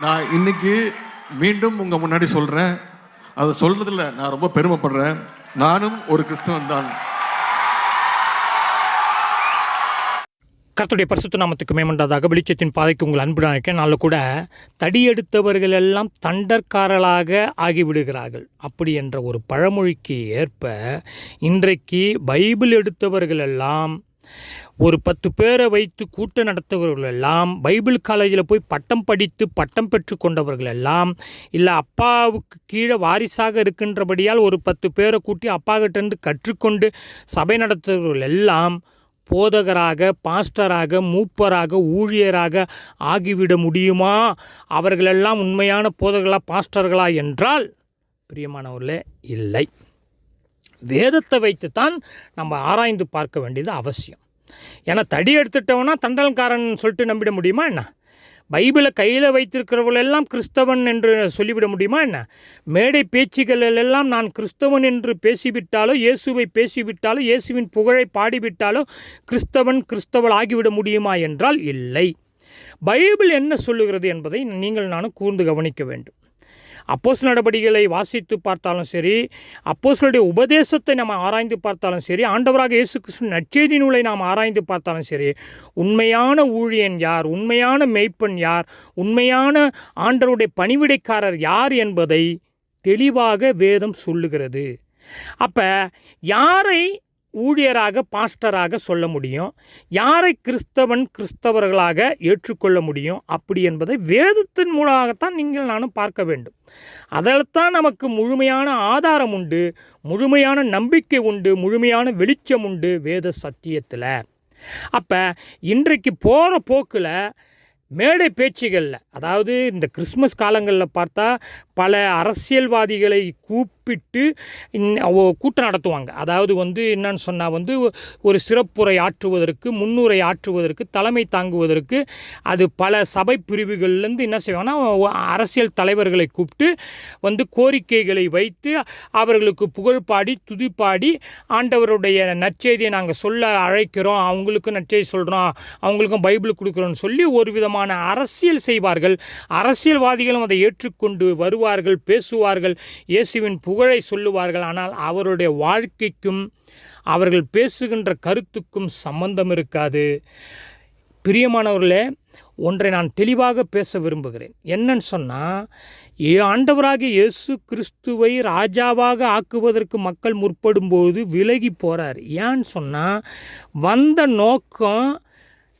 நான் இன்னைக்கு மீண்டும் உங்க முன்னாடி சொல்றேன். அதை சொல்றதுல நான் ரொம்ப பெருமைப்படுறேன். நானும் ஒரு கிறிஸ்தவன் தான். கருத்துடைய பரிசுத்த நாமத்துக்கு மேம்பட்டதாக வெளிச்சத்தின் பாதைக்கு உங்கள் அன்புடன் இருக்கேன் நாளில் கூட தடியெடுத்தவர்கள் எல்லாம் தண்டற்காரலாக ஆகிவிடுகிறார்கள். அப்படி என்ற ஒரு பழமொழிக்கு ஏற்ப இன்றைக்கு பைபிள் எடுத்தவர்கள் எல்லாம் ஒரு பத்து பேரை வைத்து கூட்டம் நடத்துகிறவர்கள் எல்லாம் பைபிள் காலேஜில் போய் பட்டம் படித்து பட்டம் பெற்று கொண்டவர்கள் எல்லாம் இல்லை அப்பாவுக்கு கீழே வாரிசாக இருக்கின்றபடியால் ஒரு பத்து பேரை கூட்டி அப்பாகிட்டேருந்து கற்றுக்கொண்டு சபை நடத்துகிறவர்கள் எல்லாம் போதகராக பாஸ்டராக மூப்பராக ஊழியராக ஆகிவிட முடியுமா? அவர்களெல்லாம் உண்மையான போதகர்களா பாஸ்டர்களா என்றால் பிரியமானவர்களே இல்லை. வேதத்தை வைத்துத்தான் நம்ம ஆராய்ந்து பார்க்க வேண்டியது அவசியம். ஏன்னா தடி எடுத்துட்டவனா தண்டல்காரன் சொல்லிட்டு நம்பிட முடியுமா என்ன? பைபிளை கையில் வைத்திருக்கிறவளெல்லாம் கிறிஸ்தவன் என்று சொல்லிவிட முடியுமா என்ன? மேடை பேச்சுகளில் எல்லாம் நான் கிறிஸ்தவன் என்று பேசிவிட்டாலோ இயேசுவை பேசிவிட்டாலோ இயேசுவின் புகழை பாடிவிட்டாலோ கிறிஸ்தவன் கிறிஸ்தவள் ஆகிவிட முடியுமா என்றால் இல்லை. பைபிள் என்ன சொல்லுகிறது என்பதை நீங்கள் நானும் கூர்ந்து கவனிக்க வேண்டும். அப்போஸ் நடவடிக்கைகளை வாசித்து பார்த்தாலும் சரி அப்போஸ்களுடைய உபதேசத்தை நம்ம ஆராய்ந்து பார்த்தாலும் சரி ஆண்டவராக இயேசு கிருஷ்ணன் நற்செய்தி நூலை நாம் ஆராய்ந்து பார்த்தாலும் சரி உண்மையான ஊழியன் யார் உண்மையான மெய்ப்பன் யார் உண்மையான ஆண்டவருடைய பணிவிடைக்காரர் யார் என்பதை தெளிவாக வேதம் சொல்லுகிறது. அப்போ யாரை ஊழியராக பாஸ்டராக சொல்ல முடியும். யாரை கிறிஸ்தவன் கிறிஸ்தவர்களாக ஏற்றுக்கொள்ள முடியும்? அப்படி என்பதை வேதத்தின் மூலமாகத்தான் நீங்கள் நானும் பார்க்க வேண்டும். அதில் தான் நமக்கு முழுமையான ஆதாரம் உண்டு முழுமையான நம்பிக்கை உண்டு முழுமையான வெளிச்சம் உண்டு வேத சத்தியத்தில். அப்போ இன்றைக்கு போகிற போக்கில் மேடை பேச்சுகளில் அதாவது இந்த கிறிஸ்மஸ் காலங்களில் பார்த்தா பல அரசியல்வாதிகளை கூப்பி ஒப்பிட்டு கூட்டம் நடத்துவாங்க. அதாவது வந்து என்னன்னு சொன்னால் வந்து ஒரு சிறப்புரை ஆற்றுவதற்கு முன்னுரை ஆற்றுவதற்கு தலைமை தாங்குவதற்கு அது பல சபை பிரிவுகள்லேருந்து என்ன செய்வாங்கன்னா அரசியல் தலைவர்களை கூப்பிட்டு வந்து கோரிக்கைகளை வைத்து அவர்களுக்கு புகழ்பாடி துதிப்பாடி ஆண்டவருடைய நற்செய்தியை நாங்கள் சொல்ல அழைக்கிறோம். அவங்களுக்கும் நற்செய்தி சொல்கிறோம் அவங்களுக்கும் பைபிள் கொடுக்குறோன்னு சொல்லி ஒரு விதமான அரசியல் செய்வார்கள். அரசியல்வாதிகளும் அதை ஏற்றுக்கொண்டு வருவார்கள் பேசுவார்கள். இயேசுவின் புகழ் சொல்லுவார்கள். ஆனால் அவருடைய வாழ்க்கைக்கும் அவர்கள் பேசுகின்ற கருத்துக்கும் சம்பந்தம் இருக்காது. பிரியமானவர்களே ஒன்றை நான் தெளிவாக பேச விரும்புகிறேன். என்னன்னு சொன்னால் ஏ ஆண்டவராகிய இயேசு கிறிஸ்துவை ராஜாவாக ஆக்குவதற்கு மக்கள் முற்படும்போது விலகி போகிறார் ஏன்னு சொன்னால் வந்த நோக்கம்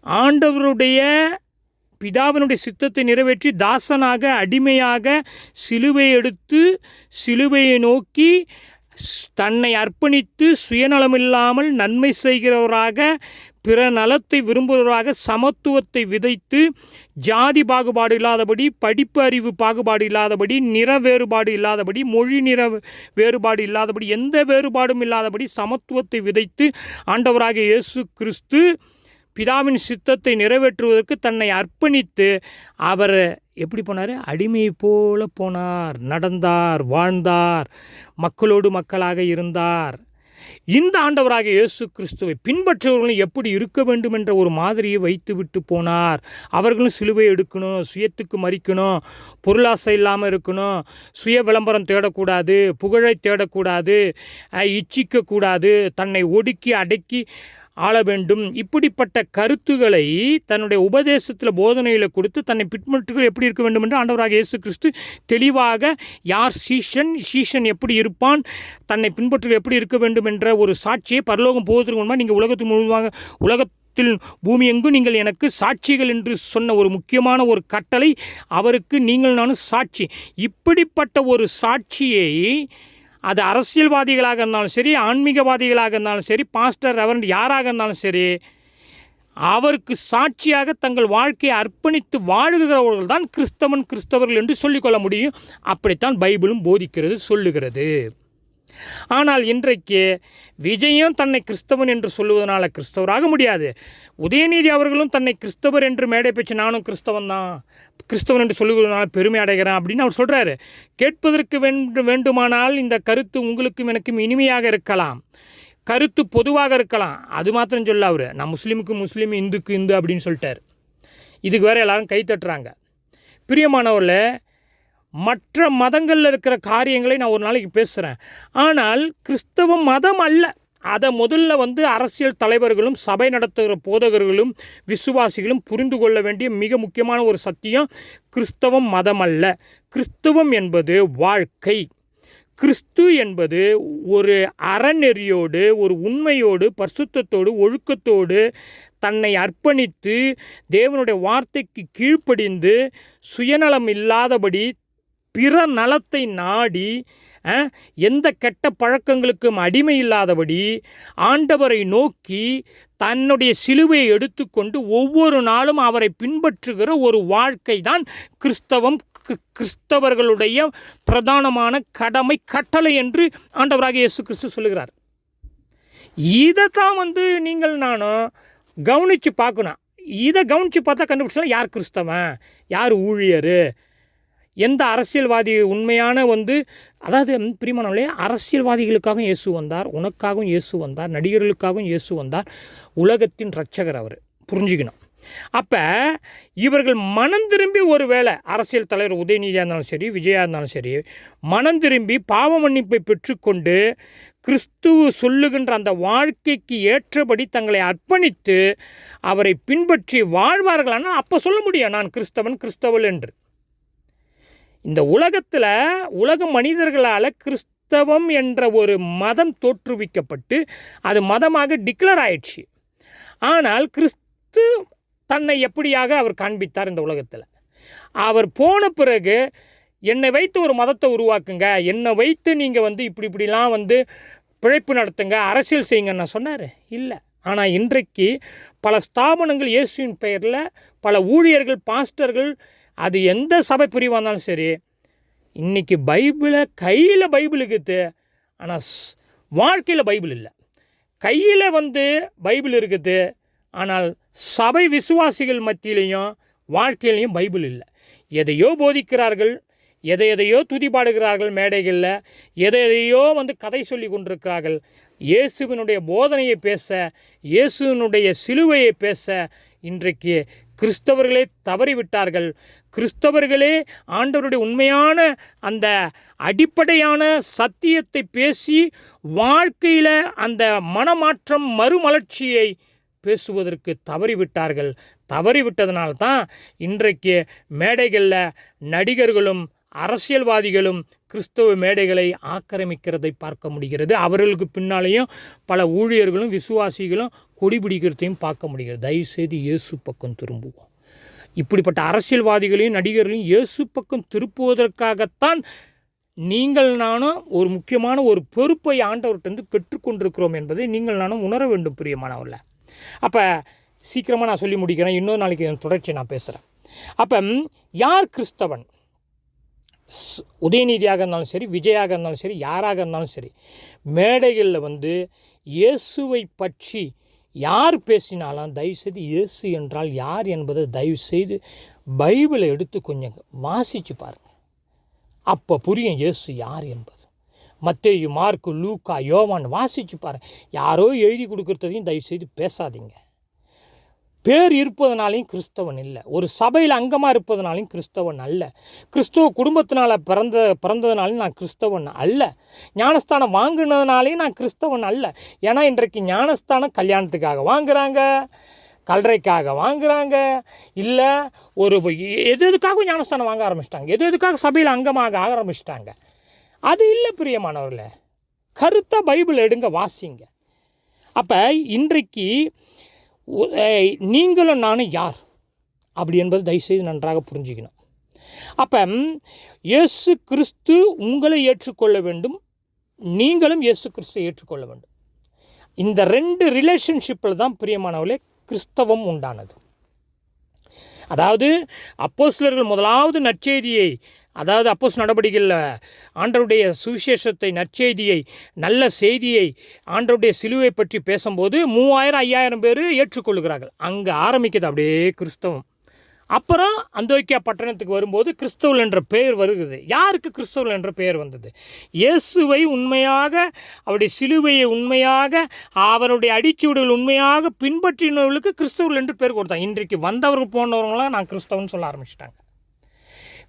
ஆண்டவருடைய பிதாவினுடைய சித்தத்தை நிறைவேற்றி தாசனாக அடிமையாக சிலுவை எடுத்து சிலுவையை நோக்கி தன்னை அர்ப்பணித்து சுயநலமில்லாமல் நன்மை செய்கிறவராக பிற நலத்தை விரும்புகிறவராக சமத்துவத்தை விதைத்து ஜாதி பாகுபாடு இல்லாதபடி படிப்பு அறிவு பாகுபாடு இல்லாதபடி நிற வேறுபாடு இல்லாதபடி மொழி நிற வேறுபாடு இல்லாதபடி எந்த வேறுபாடும் இல்லாதபடி சமத்துவத்தை விதைத்து ஆண்டவராக இயேசு கிறிஸ்து பிதாவின் சித்தத்தை நிறைவேற்றுவதற்கு தன்னை அர்ப்பணித்து அவர் எப்படி போனார்? அடிமையை போல போனார். நடந்தார் வாழ்ந்தார் மக்களோடு மக்களாக இருந்தார். இந்த ஆண்டவராக இயேசு கிறிஸ்துவை பின்பற்றுபவர்களும் எப்படி இருக்க வேண்டும் என்ற ஒரு மாதிரியை வைத்துவிட்டு போனார். அவர்களும் சிலுவை எடுக்கணும் சுயத்துக்கு மறிக்கணும் பொருளாசை இல்லாமல் இருக்கணும் சுய விளம்பரம் தேடக்கூடாது புகழை தேடக்கூடாது இச்சிக்கக்கூடாது தன்னை ஒடுக்கி அடக்கி ஆள வேண்டும். இப்படிப்பட்ட கருத்துக்களை தன்னுடைய உபதேசத்தில் போதனையில் கொடுத்து தன்னை பின்பற்றுகள் எப்படி இருக்க வேண்டும் என்று ஆண்டவராக இயேசு கிறிஸ்து தெளிவாக யார் சீஷன் சீஷன் எப்படி இருப்பான் தன்னை பின்பற்றுகள் எப்படி இருக்க வேண்டும் என்ற ஒரு சாட்சியை பரலோகம் போவதற்கு முன்பாக நீங்கள் உலகத்து முழுவதாக உலகத்தில் பூமி எங்கும் நீங்கள் எனக்கு சாட்சிகள் என்று சொன்ன ஒரு முக்கியமான ஒரு கட்டளை அவருக்கு நீங்கள் நானும் சாட்சி. இப்படிப்பட்ட ஒரு சாட்சியை அது அரசியல்வாதிகளாக இருந்தாலும் சரி ஆன்மீகவாதிகளாக இருந்தாலும் சரி பாஸ்டர் ரெவரண்ட் யாராக இருந்தாலும் சரி அவருக்கு சாட்சியாக தங்கள் வாழ்க்கையை அர்ப்பணித்து வாழுகிறவர்கள் தான் கிறிஸ்தவன் கிறிஸ்தவர்கள் என்று சொல்லிக்கொள்ள முடியும். அப்படித்தான் பைபிளும் போதிக்கிறது சொல்லுகிறது. ஆனால் இன்றைக்கு விஜயம் தன்னை கிறிஸ்தவன் என்று சொல்லுவதனால் கிறிஸ்தவராக முடியாது. உதயநிதி அவர்களும் தன்னை கிறிஸ்தவர் என்று மேடை பேச்சு நானும் கிறிஸ்தவன் தான். கிறிஸ்தவன் என்று சொல்லுவதனால பெருமை அடைகிறேன் அப்படின்னு அவர் சொல்கிறாரு கேட்பதற்கு வேண்டு வேண்டுமானால் இந்த கருத்து உங்களுக்கும் எனக்கும் இனிமையாக இருக்கலாம். கருத்து பொதுவாக இருக்கலாம். அது மாத்திரம் சொல்ல அவர் நான் முஸ்லீமுக்கு முஸ்லீம் இந்துக்கு இந்து அப்படின்னு சொல்லிட்டார். இதுக்கு வேறு எல்லாரும் கை தட்டுறாங்க. பிரியமானவர்களே மற்ற மதங்களில் இருக்கிற காரியங்களை நான் ஒரு நாளைக்கு பேசுகிறேன் ஆனால் கிறிஸ்தவம் மதம் அல்ல. அதை முதல்ல வந்து அரசியல் தலைவர்களும் சபை நடத்துகிற போதகர்களும் விசுவாசிகளும் புரிந்து கொள்ள வேண்டிய மிக முக்கியமான ஒரு சத்தியம் கிறிஸ்தவம் மதம் அல்ல. கிறிஸ்தவம் என்பது வாழ்க்கை. கிறிஸ்து என்பது ஒரு அறநெறியோடு ஒரு உண்மையோடு பரிசுத்தத்தோடு ஒழுக்கத்தோடு தன்னை அர்ப்பணித்து தேவனுடைய வார்த்தைக்கு கீழ்ப்படிந்து சுயநலம் இல்லாதபடி பிற நலத்தை நாடி எந்த கெட்ட பழக்கங்களுக்கும் அடிமை இல்லாதபடி ஆண்டவரை நோக்கி தன்னுடைய சிலுவையை எடுத்துக்கொண்டு ஒவ்வொரு நாளும் அவரை பின்பற்றுகிற ஒரு வாழ்க்கை தான் கிறிஸ்தவம் கிறிஸ்தவர்களுடைய பிரதானமான கடமை கட்டளை என்று ஆண்டவராக இயேசு கிறிஸ்து சொல்லுகிறார். இதை தான் வந்து நீங்கள் நானும் கவனித்து பார்க்கணும். இதை கவனித்து பார்த்தா கண்டுபிடிச்சா யார் கிறிஸ்தவன்? யார் ஊழியர்? எந்த அரசியல்வாதி உண்மையான வந்து அதாவது பிரிமானவர்களே அரசியல்வாதிகளுக்காகவும் இயேசு வந்தார் உனக்காகவும் இயேசு வந்தார் நடிகர்களுக்காகவும் இயேசு வந்தார் உலகத்தின் ரட்சகர் அவர். புரிஞ்சுக்கணும். அப்போ இவர்கள் மனம் திரும்பி ஒரு வேளை அரசியல் தலைவர் உதயநிதியாக இருந்தாலும் சரி விஜயா இருந்தாலும் சரி மனம் திரும்பி பாவ மன்னிப்பை பெற்றுக்கொண்டு கிறிஸ்துவ சொல்லுகின்ற அந்த வாழ்க்கைக்கு ஏற்றபடி தங்களை அர்ப்பணித்து அவரை பின்பற்றி வாழ்வார்களானால் அப்போ சொல்ல முடியும். நான் கிறிஸ்தவன் கிறிஸ்தவள் என்று. இந்த உலகத்தில் உலக மனிதர்களால் கிறிஸ்தவம் என்ற ஒரு மதம் தோற்றுவிக்கப்பட்டு அது மதமாக டிக்ளேர் ஆயிடுச்சு. ஆனால் கிறிஸ்து தன்னை எப்படியாக அவர் காண்பித்தார் இந்த உலகத்தில்? அவர் போன பிறகு என்னை வைத்து ஒரு மதத்தை உருவாக்குங்க என்னை வைத்து நீங்கள் வந்து இப்படி இப்படிலாம் வந்து பிழைப்பு நடத்துங்க அரசியல் செய்யுங்கன்னு நான் சொன்னார். இல்லை. ஆனால் இன்றைக்கு பல ஸ்தாபனங்கள் இயேசுவின் பெயரில் பல ஊழியர்கள் பாஸ்டர்கள் அது எந்த சபை பிரிவாக இருந்தாலும் சரி இன்றைக்கி பைபிளை கையில் பைபிள் இருக்குது ஆனால் வாழ்க்கையில் பைபிள் இல்லை. கையில் வந்து பைபிள் இருக்குது ஆனால் சபை விசுவாசிகள் மத்தியிலையும் வாழ்க்கையிலையும் பைபிள் இல்லை. எதையோ போதிக்கிறார்கள் எதை எதையோ துதிப்பாடுகிறார்கள் மேடைகளில் எதை எதையோ வந்து கதை சொல்லி கொண்டிருக்கிறார்கள். இயேசுவினுடைய போதனையை பேச இயேசுவினுடைய சிலுவையை பேச இன்றைக்கு கிறிஸ்தவர்களே தவறிவிட்டார்கள். கிறிஸ்தவர்களே ஆண்டவருடைய உண்மையான அந்த அடிப்படையான சத்தியத்தை பேசி வாழ்க்கையில் அந்த மனமாற்றம் மறுமலர்ச்சியை பேசுவதற்கு தவறிவிட்டார்கள். தவறிவிட்டதனால்தான் இன்றைக்கு மேடைகளில் நடிகர்களும் அரசியல்வாதிகளும் கிறிஸ்தவ மேடைகளை ஆக்கிரமிக்கிறதை பார்க்க முடிகிறது. அவர்களுக்கு பின்னாலேயும் பல ஊழியர்களும் விசுவாசிகளும் கொடி பிடிக்கிறதையும் பார்க்க முடிகிறது. தயவுசெய்து இயேசு பக்கம் திரும்புவோம். இப்படிப்பட்ட அரசியல்வாதிகளையும் நடிகர்களையும் இயேசு பக்கம் திருப்புவதற்காகத்தான் நீங்கள் நானும் ஒரு முக்கியமான ஒரு பொறுப்பை ஆண்டவர்கிட்ட பெற்றுக்கொண்டிருக்கிறோம் என்பதை நீங்கள் நானும் உணர வேண்டும் பிரியமானவர்கள. அப்போ சீக்கிரமாக நான் சொல்லி முடிக்கிறேன். இன்னொரு நாளைக்கு தொடர்ச்சி நான் பேசுகிறேன் அப்போ யார் கிறிஸ்தவன்? உதயநிதியாக இருந்தாலும் சரி விஜயாக இருந்தாலும் சரி யாராக இருந்தாலும் சரி மேடைகளில் வந்து இயேசுவை பற்றி யார் பேசினாலும் தயவுசெய்து இயேசு என்றால் யார் என்பதை தயவுசெய்து பைபிளை எடுத்து கொஞ்சம் வாசித்து பாருங்கள் அப்போ புரியும் இயேசு யார் என்பது. மத்தேயு மார்க்கு லூக்கா யோவான் வாசித்து பாருங்கள் யாரோ எழுதி கொடுக்குறதையும் தயவுசெய்து பேசாதீங்க. பேர் இருப்பதனாலையும் கிறிஸ்தவன் இல்லை. ஒரு சபையில் அங்கமாக இருப்பதனாலையும் கிறிஸ்தவன் அல்ல. கிறிஸ்துவ குடும்பத்தினால் பிறந்த பிறந்ததுனாலையும் நான் கிறிஸ்தவன் அல்ல. ஞானஸ்தானம் வாங்கினதுனாலையும் நான் கிறிஸ்தவன் அல்ல. ஏன்னா இன்றைக்கு ஞானஸ்தானம் கல்யாணத்துக்காக வாங்குறாங்க. கல்றைக்காக வாங்குறாங்க. இல்லை ஒரு எது எதுக்காகவும் ஞானஸ்தானம் வாங்க ஆரம்பிச்சிட்டாங்க? எது எதுக்காக சபையில் அங்கமாக ஆரம்பிச்சிட்டாங்க? அது இல்லை பிரியமானவர்களே. கருத்தாக பைபிள் எடுங்க வாசிங்க. அப்போ இன்றைக்கு நீங்களும் நானும் யார்? அப்படி என்பது தயவுசெய்து நன்றாக புரிஞ்சுக்கணும். அப்போ இயேசு கிறிஸ்து உங்களை ஏற்றுக்கொள்ள வேண்டும். நீங்களும் இயேசு கிறிஸ்துவை ஏற்றுக்கொள்ள வேண்டும். இந்த ரெண்டு ரிலேஷன்ஷிப்பில் தான் பிரியமானவர்களே கிறிஸ்தவம் உண்டானது. அதாவது அப்போஸ்தலர்கள் முதலாவது நற்செய்தியை அதாவது அப்போஸ் நடவடிக்கையில் ஆண்டருடைய சுவிசேஷத்தை நற்செய்தியை நல்ல செய்தியை ஆண்டருடைய சிலுவை பற்றி பேசும்போது மூவாயிரம் ஐயாயிரம் பேர் ஏற்றுக்கொள்கிறார்கள். அங்கே ஆரம்பிக்குது அப்படியே கிறிஸ்தவம். அப்புறம் அந்தோக்கியா பட்டணத்துக்கு வரும்போது கிறிஸ்தவல் என்ற பெயர் வருகிறது. யாருக்கு கிறிஸ்தவல் என்ற பெயர் வந்தது? இயேசுவை உண்மையாக அவருடைய சிலுவையை உண்மையாக அவருடைய அடிச்சுவடுகள் உண்மையாக பின்பற்றினவர்களுக்கு கிறிஸ்தவர்கள் என்று பேர் கொடுத்தாங்க. இன்றைக்கு வந்தவர்கள் போனவங்களாம் நான் கிறிஸ்தவன் சொல்ல ஆரம்பிச்சிட்டாங்க.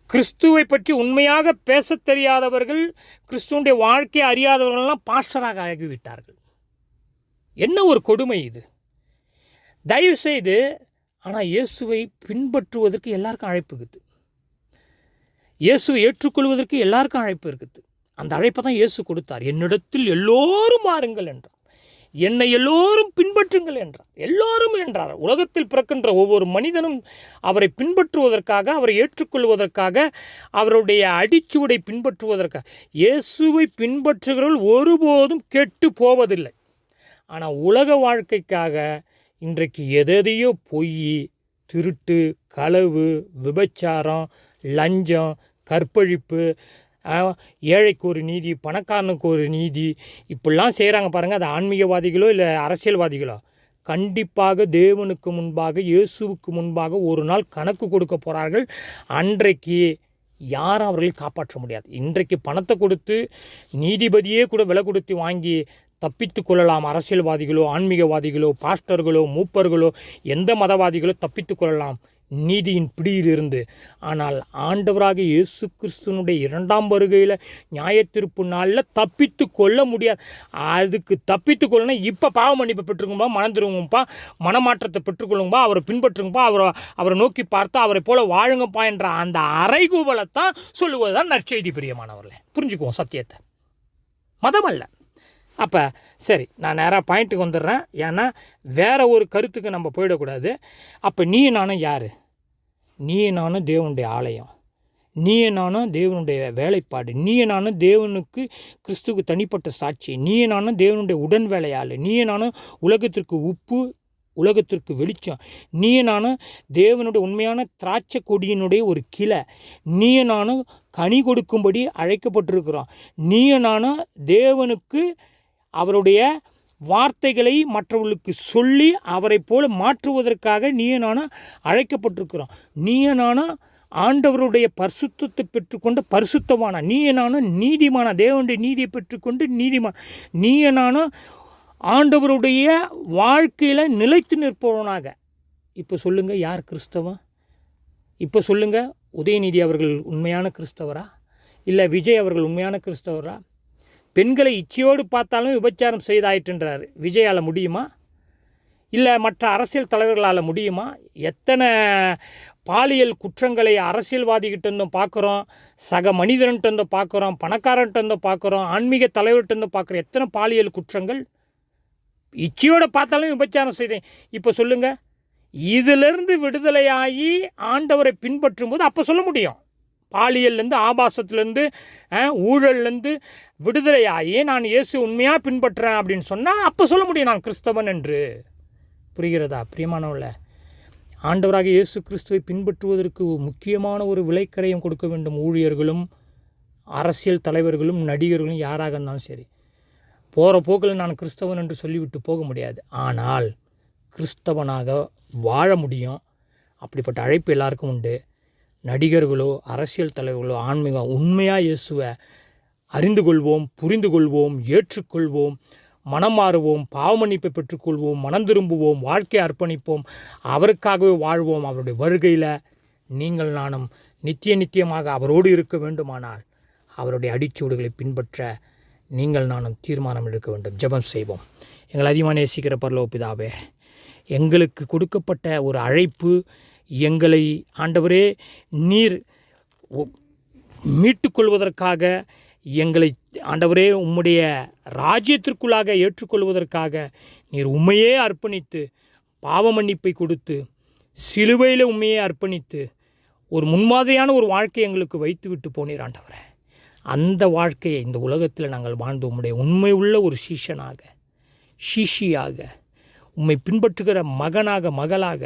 கிறிஸ்துவை பற்றி உண்மையாக பேசத் தெரியாதவர்கள் கிறிஸ்துவனுடைய வாழ்க்கையை அறியாதவர்கள்லாம் பாஸ்டராக ஆகிவிட்டார்கள். என்ன ஒரு கொடுமை இது? தயவு செய்து ஆனால் இயேசுவை பின்பற்றுவதற்கு எல்லாருக்கும் அழைப்பு இருக்குது. இயேசுவை ஏற்றுக்கொள்வதற்கு எல்லாருக்கும் அழைப்பு இருக்குது. அந்த அழைப்பை தான் இயேசு கொடுத்தார். என்னிடத்தில் எல்லோரும் மாறுங்கள் என்றார். என்னை எல்லோரும் பின்பற்றுங்கள் என்றார். எல்லோரும் என்றார். உலகத்தில் பிறக்கின்ற ஒவ்வொரு மனிதனும் அவரை பின்பற்றுவதற்காக அவரை ஏற்றுக்கொள்வதற்காக அவருடைய அடிச்சுவடை பின்பற்றுவதற்காக. இயேசுவை பின்பற்றுகிறவர்கள் ஒருபோதும் கெட்டு போவதில்லை. ஆனால் உலக வாழ்க்கைக்காக இன்றைக்கு எதையோ பொய் திருட்டு களவு விபச்சாரம் லஞ்சம் கற்பழிப்பு ஏழைக்கு ஒரு நீதி பணக்காரனுக்கு ஒரு நீதி இப்படிலாம் செய்கிறாங்க பாருங்கள் அது ஆன்மீகவாதிகளோ இல்லை அரசியல்வாதிகளோ? கண்டிப்பாக தேவனுக்கு முன்பாக இயேசுவுக்கு முன்பாக ஒரு நாள் கணக்கு கொடுக்க போகிறார்கள் அன்றைக்கு யாரும் அவர்களை காப்பாற்ற முடியாது. இன்றைக்கு பணத்தை கொடுத்து நீதிபதியே கூட விலை கொடுத்து வாங்கி தப்பித்து கொள்ளலாம். அரசியல்வாதிகளோ ஆன்மீகவாதிகளோ பாஸ்டர்களோ மூப்பர்களோ எந்த மதவாதிகளோ தப்பித்து கொள்ளலாம். நீதியின் பிடியிலிருந்து. ஆனால் ஆண்டவராக இயேசு கிறிஸ்துனுடைய இரண்டாம் வருகையில் நியாயத்திருப்பு நாளில் தப்பித்து கொள்ள முடியாது அதுக்கு தப்பித்து கொள்ளணும் இப்போ பாவ மன்னிப்பு பெற்றுக்கும்பா மனம் மனமாற்றத்தை பெற்றுக்கொள்ளுங்கப்பா அவரை பின்பற்றுங்கப்பா அவரை அவரை நோக்கி பார்த்து அவரை போல வாழுங்கப்பா என்ற அந்த அறைகூவலைத்தான் சொல்லுவது தான் நற்செய்தி பிரியமானவர்களே. புரிஞ்சுக்குவோம் சத்தியத்தை. மதம் அல்ல அப்போ சரி நான் நேராக பாயிண்ட்டுக்கு வந்துடுறேன். ஏன்னா வேறு ஒரு கருத்துக்கு நம்ம போயிடக்கூடாது. அப்போ நீ நானும் யார்? நீ நானும் தேவனுடைய ஆலயம். நீ நானும் தேவனுடைய வேலைப்பாடு. நீ நானும் தேவனுக்கு கிறிஸ்துக்கு தனிப்பட்ட சாட்சி. நீ நானும் தேவனுடைய உடன் வேலையாள். நீ நானும் உலகத்திற்கு உப்பு உலகத்திற்கு வெளிச்சம். நீ நானும் தேவனுடைய உண்மையான திராட்சை கொடியினுடைய ஒரு கிளை. நீ நானும் கனி கொடுக்கும்படி அழைக்கப்பட்டிருக்கிறோம். நீ நானும் தேவனுக்கு அவருடைய வார்த்தைகளை மற்றவர்களுக்கு சொல்லி அவரை போல மாற்றுவதற்காக நீயும் நானும் அழைக்கப்பட்டிருக்கிறோம். நீயும் நானும் ஆண்டவருடைய பரிசுத்தத்தை பெற்றுக்கொண்டு பரிசுத்தமான நீயும் நானும் நீதிமான தேவனுடைய நீதியை பெற்றுக்கொண்டு நீதிமான நீயும் நானும் ஆண்டவருடைய வாழ்க்கையில் நிலைத்து நிற்பவனாக. இப்போ சொல்லுங்கள் யார் கிறிஸ்தவன்? இப்போ சொல்லுங்கள் உதயநிதி அவர்கள் உண்மையான கிறிஸ்தவரா? இல்லை விஜய் அவர்கள் உண்மையான கிறிஸ்தவரா? பெண்களை இச்சையோடு பார்த்தாலும் விபச்சாரம் செய்தாயிட்டுன்றார். விஜயால் முடியுமா? இல்லை மற்ற அரசியல் தலைவர்களால் முடியுமா? எத்தனை பாலியல் குற்றங்களை அரசியல்வாதிகிட்ட இருந்தும் பார்க்குறோம் சக மனிதன்கிட்ட இருந்தும் பார்க்குறோம் பணக்காரன்ட்ட இருந்தும் பார்க்குறோம் ஆன்மீக தலைவர்கிட்ட இருந்தும் பார்க்குறோம் எத்தனை பாலியல் குற்றங்கள்? இச்சையோடு பார்த்தாலும் விபச்சாரம் செய்தேன். இப்போ சொல்லுங்கள் இதிலிருந்து விடுதலையாகி ஆண்டவரை பின்பற்றும் போது அப்போ சொல்ல முடியும். பாலியல்லேருந்து ஆபாசத்துலேருந்து ஊழல்லேருந்து விடுதலையாகி நான் இயேசு உண்மையாக பின்பற்றுறேன் அப்படின்னு சொன்னால் அப்போ சொல்ல முடியும் நான் கிறிஸ்தவன் என்று. புரிகிறதா? பிரியமானவில் ஆண்டவராக இயேசு கிறிஸ்துவை பின்பற்றுவதற்கு முக்கியமான ஒரு விலைக்கரையும் கொடுக்க வேண்டும் ஊழியர்களும் அரசியல் தலைவர்களும் நடிகர்களும் யாராக இருந்தாலும் சரி. போகிற போக்கில் நான் கிறிஸ்தவன் என்று சொல்லிவிட்டு போக முடியாது. ஆனால் கிறிஸ்தவனாக வாழ முடியும். அப்படிப்பட்ட அழைப்பு எல்லாருக்கும் உண்டு. நடிகர்களோ அரசியல் தலைவர்களோ ஆன்மீகம் உண்மையாக இயேசுவை அறிந்து கொள்வோம் புரிந்து கொள்வோம் ஏற்றுக்கொள்வோம் மனம் மாறுவோம் பாவமன்னிப்பை பெற்றுக்கொள்வோம் மனம் திரும்புவோம் வாழ்க்கையை அர்ப்பணிப்போம் அவருக்காகவே வாழ்வோம். அவருடைய வருகையில் நீங்கள் நானும் நித்திய நித்தியமாக அவரோடு இருக்க வேண்டுமானால் அவருடைய அடிச்சூடுகளை பின்பற்ற நீங்கள் நானும் தீர்மானம் எடுக்க வேண்டும் ஜெபம் செய்வோம். எங்கள் அதிகமாக நேசிக்கிற பரலோபிதாவே எங்களுக்கு கொடுக்கப்பட்ட ஒரு அழைப்பு எங்களை ஆண்டவரே நீர் மீட்டுக்கொள்வதற்காக எங்களை ஆண்டவரே உம்முடைய ராஜ்யத்திற்குள்ளாக ஏற்றுக்கொள்வதற்காக நீர் உண்மையே அர்ப்பணித்து பாவ மன்னிப்பை கொடுத்து சிலுவையில் உண்மையை அர்ப்பணித்து ஒரு முன்மாதிரியான ஒரு வாழ்க்கை எங்களுக்கு வைத்து விட்டு போனீர் ஆண்டவரே. அந்த வாழ்க்கையை இந்த உலகத்தில் நாங்கள் வாழ்ந்து உம்முடைய உண்மை உள்ள ஒரு சீஷனாக சீஷியாக உம்மை பின்பற்றுகிற மகனாக மகளாக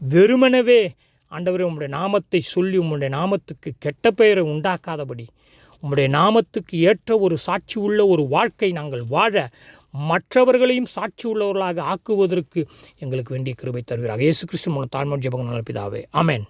வெறுமனவே ஆண்டவரே உம்முடைய நாமத்தை சொல்லி உம்முடைய நாமத்துக்கு கெட்ட பெயரை உண்டாக்காதபடி உம்முடைய நாமத்துக்கு ஏற்ற ஒரு சாட்சி உள்ள ஒரு வாழ்க்கை நாங்கள் வாழ மற்றவர்களையும் சாட்சி உள்ளவர்களாக ஆக்குவதற்கு எங்களுக்கு வேண்டிய கிருபை தருகிறார் இயேசு கிறிஸ்து மூலம் தாழ்மன் ஜெபகம் நல்ல பிதாவே. ஆமென்.